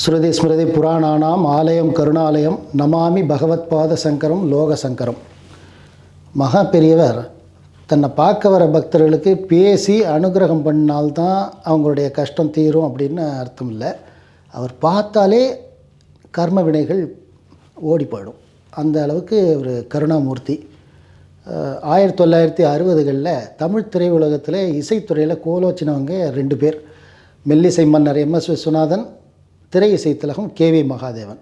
ஸ்ருதி ஸ்மிருதி புராணானாம் ஆலயம் கருணாலயம் நமாமி பகவத்பாத சங்கரம் லோக சங்கரம். மகா பெரியவர் தன்னை பார்க்க வர பக்தர்களுக்கு பேசி அனுகிரகம் பண்ணால்தான் அவங்களுடைய கஷ்டம் தீரும் அப்படின்னு அர்த்தம் இல்லை அவர் பார்த்தாலே கர்ம வினைகள் ஓடி போயிடும். அந்த அளவுக்கு ஒரு கருணாமூர்த்தி. ஆயிரத்தி தொள்ளாயிரத்தி அறுபதுகளில் தமிழ் திரையுலகத்தில் இசைத்துறையில் கோலோச்சினவங்க ரெண்டு பேர். மெல்லிசை மன்னர் எம் எஸ் விஸ்வநாதன் திரை இசை திலகம் கேவி மகாதேவன்.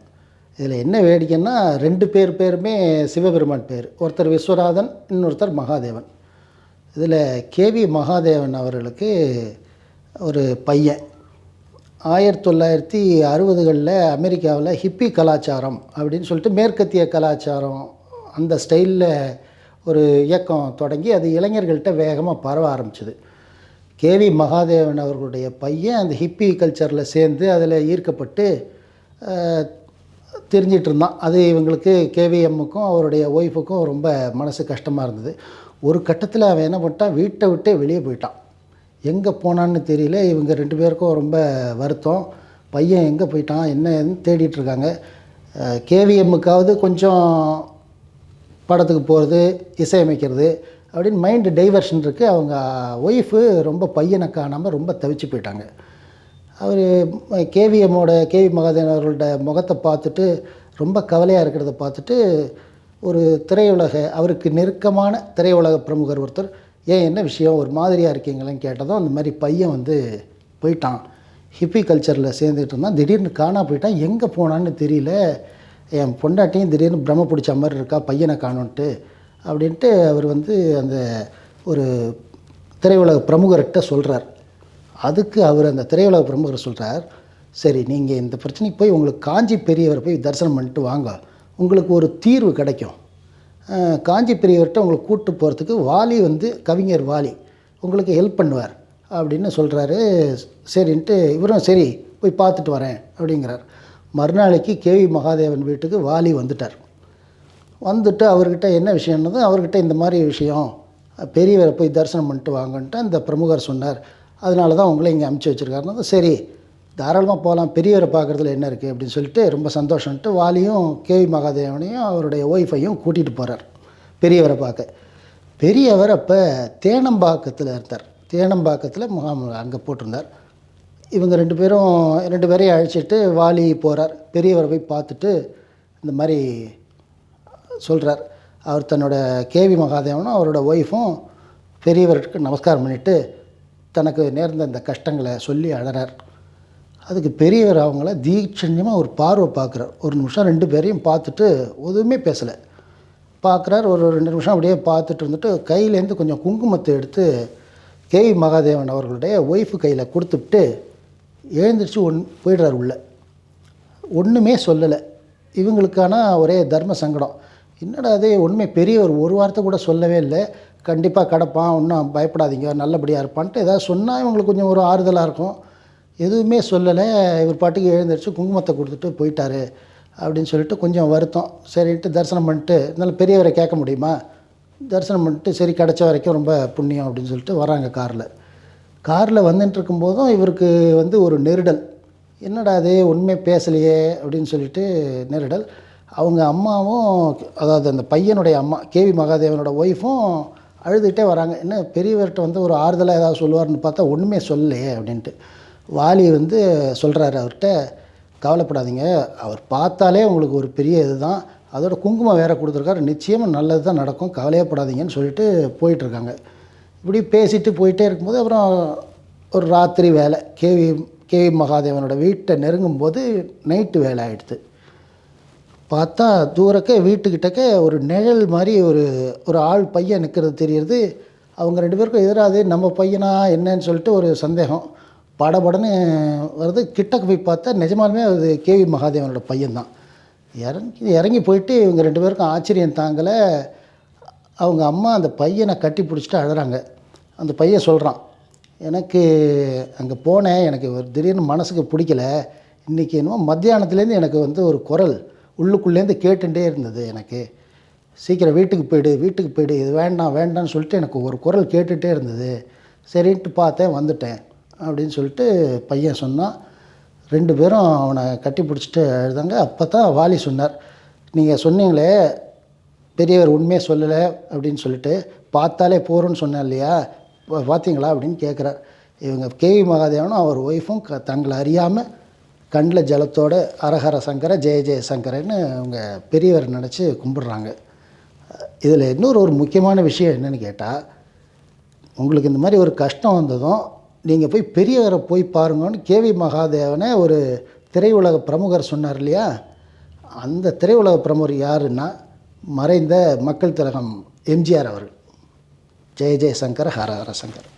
இதில் என்ன வேடிக்கைன்னா ரெண்டு பேர் பேருமே சிவபெருமான் பேர். ஒருத்தர் விஸ்வநாதன் இன்னொருத்தர் மகாதேவன். இதில் கேவி மகாதேவன் அவர்களுக்கு ஒரு பையன். ஆயிரத்தி தொள்ளாயிரத்தி அறுபதுகளில் அமெரிக்காவில் ஹிப்பி கலாச்சாரம் அப்படின்னு சொல்லிட்டு மேற்கத்திய கலாச்சாரம் அந்த ஸ்டைலில் ஒரு இயக்கம் தொடங்கி அது இளைஞர்கள்ட்ட வேகமாக பரவ ஆரம்பிச்சிது. கேவி மகாதேவன் அவர்களுடைய பையன் அந்த ஹிப்பி கல்ச்சரில் சேர்ந்து அதில் ஈர்க்கப்பட்டு தெரிஞ்சிட்டு இருந்தான். அது இவங்களுக்கு கேவிஎம்முக்கும் அவருடைய ஒய்ஃபுக்கும் ரொம்ப மனசு கஷ்டமாக இருந்தது. ஒரு கட்டத்தில் அவன் என்ன பண்ணிட்டான்? வீட்டை விட்டே வெளியே போயிட்டான். எங்கே போனான்னு தெரியல. இவங்க ரெண்டு பேருக்கும் ரொம்ப வருத்தம். பையன் எங்கே போயிட்டான்? என்னன்னு தேடிட்டுருக்காங்க கேவிஎம்முக்காவது கொஞ்சம் படத்துக்கு போகிறது இசையமைக்கிறது அப்படின்னு மைண்டு டைவர்ஷன் இருக்குது அவங்க ஒய்ஃபு ரொம்ப பையனை காணாமல் ரொம்ப தவிச்சு போயிட்டாங்க. அவர் கேவிஎம்மோட கேவி மகாதேவன் அவர்களோட முகத்தை பார்த்துட்டு ரொம்ப கவலையாக இருக்கிறத பார்த்துட்டு ஒரு திரையுலக அவருக்கு நெருக்கமான திரையுலக பிரமுகர் ஒருத்தர் ஏன் என்ன விஷயம்? ஒரு மாதிரியாக இருக்கீங்களேன்னு கேட்டதும் அந்த மாதிரி பையன் வந்து போயிட்டான். ஹிப்பி கல்ச்சரில் சேர்ந்துட்டு இருந்தான். திடீர்னு காணா போயிட்டான். எங்கே போனான்னு தெரியல. என் பொண்டாட்டியும் திடீர்னு பிரம்ம பிடிச்ச மாதிரி இருக்கா? பையனை காணோன்ட்டு. அப்படின்ட்டு அவர் வந்து அந்த ஒரு திரையுலக பிரமுகர்கிட்ட சொல்கிறார் அதுக்கு அவர் அந்த திரையுலக பிரமுகர் சொல்கிறார் சரி நீங்கள் இந்த பிரச்சனைக்கு போய் உங்களுக்கு காஞ்சி பெரியவரை போய் தரிசனம் பண்ணிட்டு வாங்க. உங்களுக்கு ஒரு தீர்வு கிடைக்கும். காஞ்சி பெரியவர்கிட்ட உங்களை கூட்டு போகிறதுக்கு வாலி வந்து கவிஞர் வாலி உங்களுக்கு ஹெல்ப் பண்ணுவார். அப்படின்னு சொல்கிறாரு சரின்ட்டு இவரும் சரி போய் பார்த்துட்டு வரேன். அப்படிங்கிறார். மறுநாளைக்கு கேவி மகாதேவன் வீட்டுக்கு வாலி வந்துட்டார். வந்துட்டு அவர்கிட்ட என்ன விஷயம்னது? அவர்கிட்ட இந்த மாதிரி விஷயம் பெரியவரை போய் தரிசனம் பண்ணிட்டு வாங்கன்ட்டு அந்த பிரமுகர் சொன்னார். அதனால தான் உங்களை இங்கே அமுச்சு வச்சுருக்காருனது சரி தாராளமாக போகலாம் பெரியவரை பார்க்குறதுல என்ன இருக்குது அப்படின்னு சொல்லிட்டு ரொம்ப சந்தோஷம்ட்டு வாலியும் கேவி மகாதேவனையும் அவருடைய ஒய்ஃபையும் கூட்டிகிட்டு போகிறார் பெரியவரை பார்க்க. பெரியவர் அப்போ தேனம்பாக்கத்தில் இருந்தார். தேனம்பாக்கத்தில் முகாம் அங்கே போட்டிருந்தார். இவங்க ரெண்டு பேரும் ரெண்டு பேரையும் அழைச்சிட்டு வாலி போகிறார் பெரியவரை போய் பார்த்துட்டு இந்த மாதிரி சொல்கிறார் அவர் தன்னோட கேவி மகாதேவனும் அவரோட ஒய்ஃபும் பெரியவருக்கு நமஸ்காரம் பண்ணிவிட்டு தனக்கு நேர்ந்த இந்த கஷ்டங்களை சொல்லி அழறார். அதுக்கு பெரியவர் அவங்கள தீட்சண்யமாக ஒரு பார்வை பார்க்குறார். ஒரு நிமிஷம் ரெண்டு பேரையும் பார்த்துட்டு எதுவுமே பேசலை. பார்க்குறார். ஒரு ரெண்டு நிமிஷம் அப்படியே பார்த்துட்டு இருந்துட்டு கையிலேருந்து கொஞ்சம் குங்குமத்தை எடுத்து கேவி மகாதேவன் அவர்களுடைய ஒய்ஃபு கையில் கொடுத்துட்டு எழுந்திரிச்சு ஒன் போயிடுறார் உள்ளே. ஒன்றுமே சொல்லலை. இவங்களுக்கான ஒரே தர்ம சங்கடம். என்னடா அது உண்மை பெரியவர் ஒரு வார்த்தை கூட சொல்லவே இல்லை. கண்டிப்பாக கிடப்பான் ஒன்றும் பயப்படாதீங்க நல்லபடியாக இருப்பான்ட்டு ஏதாவது சொன்னால் இவங்களுக்கு கொஞ்சம் ஒரு ஆறுதலாக இருக்கும். எதுவுமே சொல்லலை. இவர் பாட்டுக்கு எழுந்திரிச்சு குங்குமத்தை கொடுத்துட்டு போயிட்டாரு அப்படின்னு சொல்லிட்டு கொஞ்சம் வருத்தம். சரின்ட்டு தரிசனம் பண்ணிட்டு இருந்தாலும் பெரியவரை கேட்க முடியுமா? தரிசனம் பண்ணிட்டு சரி கிடச்ச வரைக்கும் ரொம்ப புண்ணியம் அப்படின்னு சொல்லிட்டு வராங்க காரில். காரில் வந்துட்டு இருக்கும்போதும் இவருக்கு வந்து ஒரு நெருடல். என்னடா அது உண்மை பேசலையே அப்படின்னு சொல்லிட்டு நெருடல். அவங்க அம்மாவும் அதாவது அந்த பையனுடைய அம்மா கேவி மகாதேவனோட ஒய்ஃபும் அழுதுகிட்டே வராங்க. என்ன பெரியவர்கிட்ட வந்து ஒரு ஆறுதலாக ஏதாவது சொல்லுவார்னு பார்த்தா ஒன்றுமே சொல்லலையே அப்படின்ட்டு. வாலி வந்து சொல்கிறாரு அவர்கிட்ட கவலைப்படாதீங்க அவர் பார்த்தாலே உங்களுக்கு ஒரு பெரிய இதுதான். அதோட குங்குமம் வேற கொடுத்துருக்காரு. நிச்சயமாக நல்லது தான் நடக்கும். கவலையப்படாதீங்கன்னு சொல்லிட்டு போயிட்டுருக்காங்க. இப்படி பேசிட்டு போயிட்டே இருக்கும்போது அப்புறம் ஒரு ராத்திரி வேலை கேவி கேவி மகாதேவனோட வீட்டை நெருங்கும்போது நைட்டு வேலை ஆகிடுது பார்த்தா தூரக்க வீட்டுக்கிட்டக்க ஒரு நிழல் மாதிரி ஒரு ஒரு ஆள் பையன் நிற்கிறது தெரியுது அவங்க ரெண்டு பேருக்கும் எதிராது நம்ம பையனா என்னன்னு சொல்லிட்டு ஒரு சந்தேகம். படபடன்னு வருது. கிட்டக்கு போய் பார்த்தா நிஜமாலுமே அது கேவி மகாதேவனோட பையன்தான். இறங்கி இறங்கி போயிட்டு இவங்க ரெண்டு பேருக்கும் ஆச்சரியம் தாங்கலை. அவங்க அம்மா அந்த பையனை கட்டி பிடிச்சிட்டு அழுறாங்க. அந்த பையன் சொல்கிறான் எனக்கு அங்கே போனேன். எனக்கு ஒரு திடீர்னு மனசுக்கு பிடிக்கல. இன்றைக்கி என்னமோ மத்தியானத்துலேருந்து எனக்கு வந்து ஒரு குரல். உள்ளுக்குள்ளேருந்து கேட்டுகிட்டே இருந்தது எனக்கு. சீக்கிரம் வீட்டுக்கு போயிடு வீட்டுக்கு போயிடு இது வேண்டாம் வேண்டாம்னு சொல்லிட்டு எனக்கு ஒரு குரல் கேட்டுகிட்டே இருந்தது. சரின்ட்டு பார்த்தேன் வந்துட்டேன் அப்படின்னு சொல்லிட்டு பையன் சொன்னான். ரெண்டு பேரும் அவனை கட்டி பிடிச்சிட்டு எழுதாங்க அப்போ தான் வாலி சொன்னார் நீங்கள் சொன்னீங்களே பெரியவர் உண்மையை சொல்லலை அப்படின்னு சொல்லிட்டு பார்த்தாலே போகிறோன்னு சொன்னேன் இல்லையா? பார்த்தீங்களா? அப்படின்னு கேட்குறார் இவங்க கேவி மகாதேவனும் அவர் ஒய்ஃபும் க தங்களை அறியாமல் கண்ணில் ஜலத்தோட அரஹர சங்கர ஜெய ஜெய சங்கரன்னு அவங்க பெரியவர் நினச்சி கும்பிடுறாங்க. இதில் இன்னொரு ஒரு முக்கியமான விஷயம் என்னென்னு கேட்டால் உங்களுக்கு இந்த மாதிரி ஒரு கஷ்டம் வந்ததும் நீங்கள் போய் பெரியவரை போய் பாருங்கன்னு கேவி மகாதேவனை ஒரு திரையுலக பிரமுகர் சொன்னார் இல்லையா? அந்த திரையுலக பிரமுகர் யாருன்னா மறைந்த மக்கள் திலகம் எம்ஜிஆர் அவர்கள். ஜெய ஜெயசங்கர் ஹர ஹர சங்கர்.